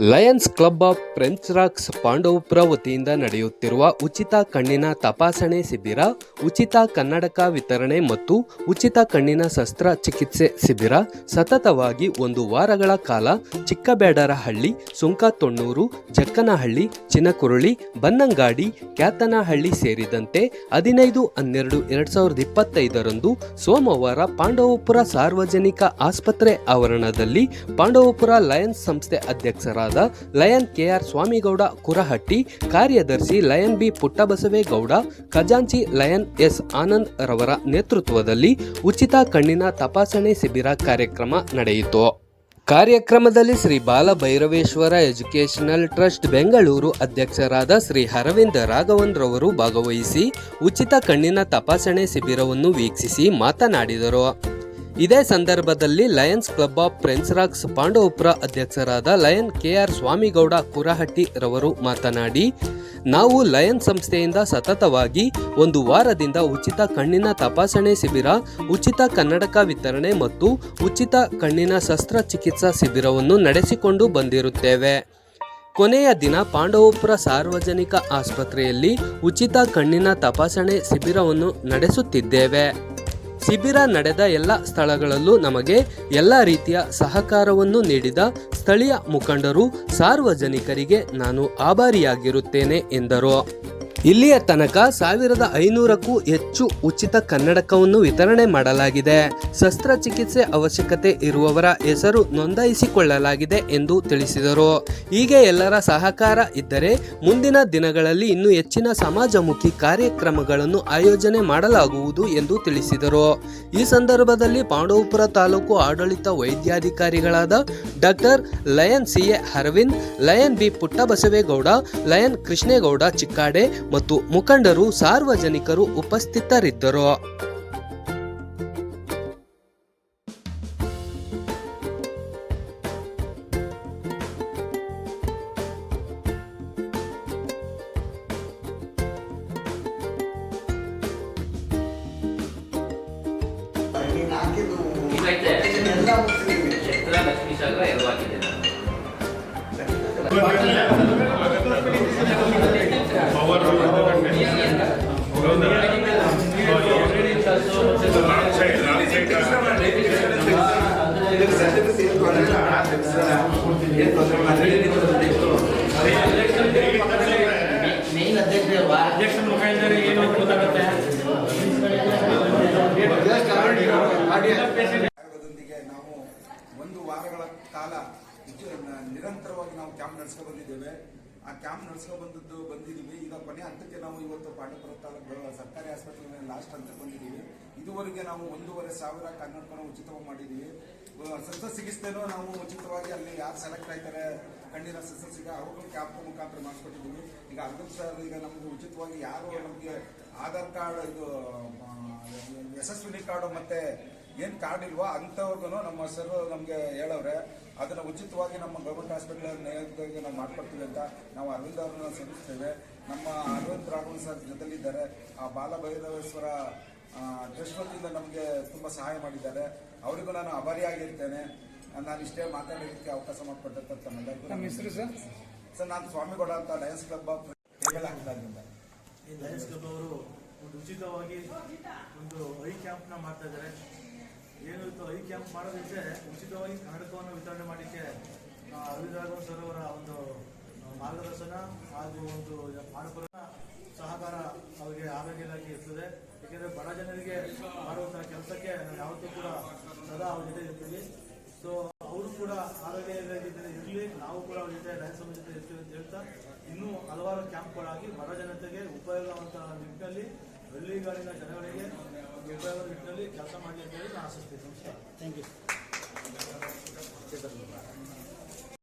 Lions Club of French Rocks Pandavapura ವತಿಯಿಂದ ನಡೆಯುತ್ತಿರುವ ಉಚಿತ ಕಣ್ಣಿನ ತಪಾಸಣೆ ಶಿಬಿರ, ಉಚಿತ ಕನ್ನಡಕ ವಿತರಣೆ ಮತ್ತು ಉಚಿತ ಕಣ್ಣಿನ ಶಸ್ತ್ರಚಿಕಿತ್ಸೆ ಶಿಬಿರ, ಸತತವಾಗಿ ಒಂದು ವಾರಗಳ ಕಾಲ ಚಿಕ್ಕಬೇಡರಹಳ್ಳಿ, ಸುಂಕತೊಣ್ಣೂರು, ಜಕ್ಕನಹಳ್ಳಿ, ಚಿನಕುರುಳಿ, ಬನ್ನಂಗಾಡಿ, ಕ್ಯಾತನಹಳ್ಳಿ ಸೇರಿದಂತೆ ಹದಿನೈದು, ಹನ್ನೆರಡು, ಎರಡ್ ಸಾವಿರದ ಇಪ್ಪತ್ತೈದರಂದು ಸೋಮವಾರ ಪಾಂಡವಪುರ ಸಾರ್ವಜನಿಕ ಆಸ್ಪತ್ರೆ ಆವರಣದಲ್ಲಿ ಪಾಂಡವಪುರ ಲಯನ್ಸ್ ಸಂಸ್ಥೆ ಅಧ್ಯಕ್ಷರಾದ ಲಯನ್ ಕೆಆರ್ ಸ್ವಾಮಿಗೌಡ ಕುರಹಟ್ಟಿ, ಕಾರ್ಯದರ್ಶಿ ಲಯನ್ ಬಿ ಪುಟ್ಟಬಸವೇಗೌಡ, ಖಜಾಂಚಿ ಲಯನ್ ಎಸ್ ಆನಂದ್ ರವರ ನೇತೃತ್ವದಲ್ಲಿ ಉಚಿತ ಕಣ್ಣಿನ ತಪಾಸಣೆ ಶಿಬಿರ ಕಾರ್ಯಕ್ರಮ ನಡೆಯಿತು. ಕಾರ್ಯಕ್ರಮದಲ್ಲಿ ಶ್ರೀ ಬಾಲಭೈರವೇಶ್ವರ ಎಜುಕೇಷನಲ್ ಟ್ರಸ್ಟ್ ಬೆಂಗಳೂರು ಅಧ್ಯಕ್ಷರಾದ ಶ್ರೀ ಅರವಿಂದ ರಾಘವನ್ ರವರು ಭಾಗವಹಿಸಿ ಉಚಿತ ಕಣ್ಣಿನ ತಪಾಸಣೆ ಶಿಬಿರವನ್ನು ವೀಕ್ಷಿಸಿ ಮಾತನಾಡಿದರು. ಇದೇ ಸಂದರ್ಭದಲ್ಲಿ Lions Club of Prince Rocks Pandavapura ಅಧ್ಯಕ್ಷರಾದ ಲಯನ್ ಕೆಆರ್ ಸ್ವಾಮಿಗೌಡ ಕುರಹಟ್ಟಿ ರವರು ಮಾತನಾಡಿ, ನಾವು ಲಯನ್ ಸಂಸ್ಥೆಯಿಂದ ಸತತವಾಗಿ ಒಂದು ವಾರದಿಂದ ಉಚಿತ ಕಣ್ಣಿನ ತಪಾಸಣೆ ಶಿಬಿರ, ಉಚಿತ ಕನ್ನಡಕ ವಿತರಣೆ ಮತ್ತು ಉಚಿತ ಕಣ್ಣಿನ ಶಸ್ತ್ರಚಿಕಿತ್ಸಾ ಶಿಬಿರವನ್ನು ನಡೆಸಿಕೊಂಡು ಬಂದಿರುತ್ತೇವೆ. ಕೊನೆಯ ದಿನ ಪಾಂಡವಪುರ ಸಾರ್ವಜನಿಕ ಆಸ್ಪತ್ರೆಯಲ್ಲಿ ಉಚಿತ ಕಣ್ಣಿನ ತಪಾಸಣೆ ಶಿಬಿರವನ್ನು ನಡೆಸುತ್ತಿದ್ದೇವೆ. ಶಿಬಿರ ನಡೆದ ಎಲ್ಲ ಸ್ಥಳಗಳಲ್ಲೂ ನಮಗೆ ಎಲ್ಲ ರೀತಿಯ ಸಹಕಾರವನ್ನು ನೀಡಿದ ಸ್ಥಳೀಯ ಮುಖಂಡರು ಸಾರ್ವಜನಿಕರಿಗೆ ನಾನು ಆಭಾರಿಯಾಗಿರುತ್ತೇನೆ ಎಂದರು. ಇಲ್ಲಿಯ ತನಕ ಸಾವಿರದ ಐನೂರಕ್ಕೂ ಹೆಚ್ಚು ಉಚಿತ ಕನ್ನಡಕವನ್ನು ವಿತರಣೆ ಮಾಡಲಾಗಿದೆ. ಶಸ್ತ್ರಚಿಕಿತ್ಸೆ ಅವಶ್ಯಕತೆ ಇರುವವರ ಹೆಸರು ನೋಂದಾಯಿಸಿಕೊಳ್ಳಲಾಗಿದೆ ಎಂದು ತಿಳಿಸಿದರು. ಹೀಗೆ ಎಲ್ಲರ ಸಹಕಾರ ಇದ್ದರೆ ಮುಂದಿನ ದಿನಗಳಲ್ಲಿ ಇನ್ನೂ ಹೆಚ್ಚಿನ ಸಮಾಜಮುಖಿ ಕಾರ್ಯಕ್ರಮಗಳನ್ನು ಆಯೋಜನೆ ಮಾಡಲಾಗುವುದು ಎಂದು ತಿಳಿಸಿದರು. ಈ ಸಂದರ್ಭದಲ್ಲಿ ಪಾಂಡವಪುರ ತಾಲೂಕು ಆಡಳಿತ ವೈದ್ಯಾಧಿಕಾರಿಗಳಾದ doctor lion C A Aravind, lion B Puttabasavegowda, lion Krishnegowda Chikkade ಮತ್ತು ಮುಖಂಡರು ಸಾರ್ವಜನಿಕರು ಉಪಸ್ಥಿತರಿದ್ದರು. ಹಾಕಿದ್ದು ಇದೈತೆ ಎಲ್ಲ ನಾವು ಒಂದು ವಾರಗಳ ಕಾಲ ನಿರಂತರವಾಗಿ ನಾವು ಕ್ಯಾಂಪ್ ನಡೆಸ್ಕೊಂಡು ಬಂದಿದ್ದೇವೆ. ಆ ಕ್ಯಾಂಪ್ ನಡೆಸ್ಕೊ ಬಂದದ್ದು ಬಂದಿದ್ದೀವಿ ಈಗ ಕೊನೆ ಹಂತಕ್ಕೆ ನಾವು ಇವತ್ತು ಪಾಂಡವಪುರ ತಾಲೂಕು ಸರ್ಕಾರಿ ಆಸ್ಪತ್ರೆ ಲಾಸ್ಟ್ ಹಂತಕ್ಕೆ ಬಂದಿದ್ದೀವಿ ಇದುವರೆಗೆ ನಾವು ಒಂದೂವರೆ ಸಾವಿರ ಕನ್ನಡಕನ ಉಚಿತವಾಗಿ ಮಾಡಿದ್ದೀವಿ ಶಸ್ತ್ರಚಿಕಿತ್ಸೆನೂ ನಾವು ಉಚಿತವಾಗಿ ಅಲ್ಲಿ ಯಾರು ಸೆಲೆಕ್ಟ್ ಆಯ್ತಾರೆ, ಕಣ್ಣಿನ ಶಸ್ತ್ರಚಿಕಿತ್ಸೆ ಅವ್ರಿಗೂ ಕ್ಯಾಂಪ್ ಮುಖಾಂತರ ಮಾಡಿಸ್ಕೊಟ್ಟಿದ್ದೀವಿ ಈಗ ಅರ್ಧ ಸರ್ ಈಗ ನಮಗೆ ಉಚಿತವಾಗಿ ಯಾರು ನಮಗೆ ಆಧಾರ್ ಕಾರ್ಡ್ ಇದು ಯಶಸ್ವಿನಿ ಕಾರ್ಡು ಮತ್ತೆ ಏನ್ ಕಾರ್ಡ್ ಇಲ್ವಾ? ಅಂಥವ್ರಿಗೂ ನಮ್ಮ ಸರ್ ನಮಗೆ ಹೇಳವ್ರೆ ಅದನ್ನ ಉಚಿತವಾಗಿ ನಮ್ಮ ಗೌರ್ಮೆಂಟ್ ಹಾಸ್ಪಿಟಲ್ ನೇರವಾಗಿ ನಾವು ಮಾಡ್ಕೊಡ್ತೀವಿ ಅಂತ ನಾವು ಅರವಿಂದ್ ಅವ್ರನ್ನ ಸಲ್ಲಿಸ್ತೇವೆ. ನಮ್ಮ ಅರವಿಂದ್ ರಾಘವನ್ ಸರ್ ಜೊತೆಲಿದ್ದಾರೆ. ಆ ಬಾಲಭೈರವೇಶ್ವರ ಟ್ರಸ್ಟ್ ವತಿಯಿಂದ ನಮಗೆ ತುಂಬ ಸಹಾಯ ಮಾಡಿದ್ದಾರೆ. ಅವರಿಗೂ ನಾನು ಅಭಾರಿಯಾಗಿರ್ತೇನೆ ನಾನು ಇಷ್ಟೇ ಮಾತಾಡೋದಕ್ಕೆ ಅವಕಾಶ ಮಾಡಿಕೊಟ್ಟಂತ ತಮ್ಮೆಲ್ಲರಿಗೂ ನಮ್ಮ ಹೆಸರು ಸರ್? ಸರ್ ನಾನು ಸ್ವಾಮಿಗೌಡ ಅಂತ ಲಯನ್ಸ್ ಕ್ಲಬ್ ಆಫ್ ಟೇಬಲ್ ಹಾಕಿದಾಗಿಂದ ಈ ಲಯನ್ಸ್ ಕ್ಲಬ್ ಅವರು ಒಂದು ಉಚಿತವಾಗಿ ಒಂದು ಐ ಕ್ಯಾಂಪ್ನ ಮಾಡ್ತಾ ಇದ್ದಾರೆ. ಏನು ಇತ್ತು ಐ ಕ್ಯಾಂಪ್ ಮಾಡೋದಕ್ಕೆ ಉಚಿತವಾಗಿ ಕನ್ನಡಕವನ್ನು ವಿತರಣೆ ಮಾಡಲಿಕ್ಕೆ ಅರವಿಂದ್ ಸರ್ ಅವರ ಒಂದು ಮಾರ್ಗದರ್ಶನ ಹಾಗೂ ಒಂದು ಮಾನಪರ ಸಹಕಾರ ಅವರಿಗೆ ಆರೋಗ್ಯ ಇಲಾಖೆ ಇರ್ತದೆ. ಏಕೆಂದರೆ ಬಡ ಜನರಿಗೆ ಮಾಡುವಂತಹ ಕೆಲಸಕ್ಕೆ ನಾವು ಯಾವತ್ತೂ ಕೂಡ ಸದಾ ಅವ್ರ ಜೊತೆ ಇರ್ತೀವಿ. ಸೊ ಅವರು ಕೂಡ ಆರೋಗ್ಯ ಇಲಾಖೆ ಇರಲಿ, ನಾವು ಕೂಡ ಅವ್ರ ಜೊತೆ ಸಮಿತಿ ಜೊತೆ ಇರ್ತೀವಿ ಅಂತ ಹೇಳ್ತಾ, ಇನ್ನೂ ಹಲವಾರು ಕ್ಯಾಂಪ್ಗಳಾಗಿ ಬಡ ಜನತೆಗೆ ಉಪಯೋಗವಂತಹ ನಿಟ್ಟಿನಲ್ಲಿ ಹಳ್ಳಿಗಾಡಿನ ಜನಗಳಿಗೆ ಒಂದು ಉಪಯೋಗ ನಿಟ್ಟಿನಲ್ಲಿ ಕೆಲಸ ಮಾಡಲಿ ಅಂತ ಹೇಳಿ ನಾನು ಆಶಿಸ್ತೀನಿ ನಮಸ್ಕಾರ ಥ್ಯಾಂಕ್ ಯು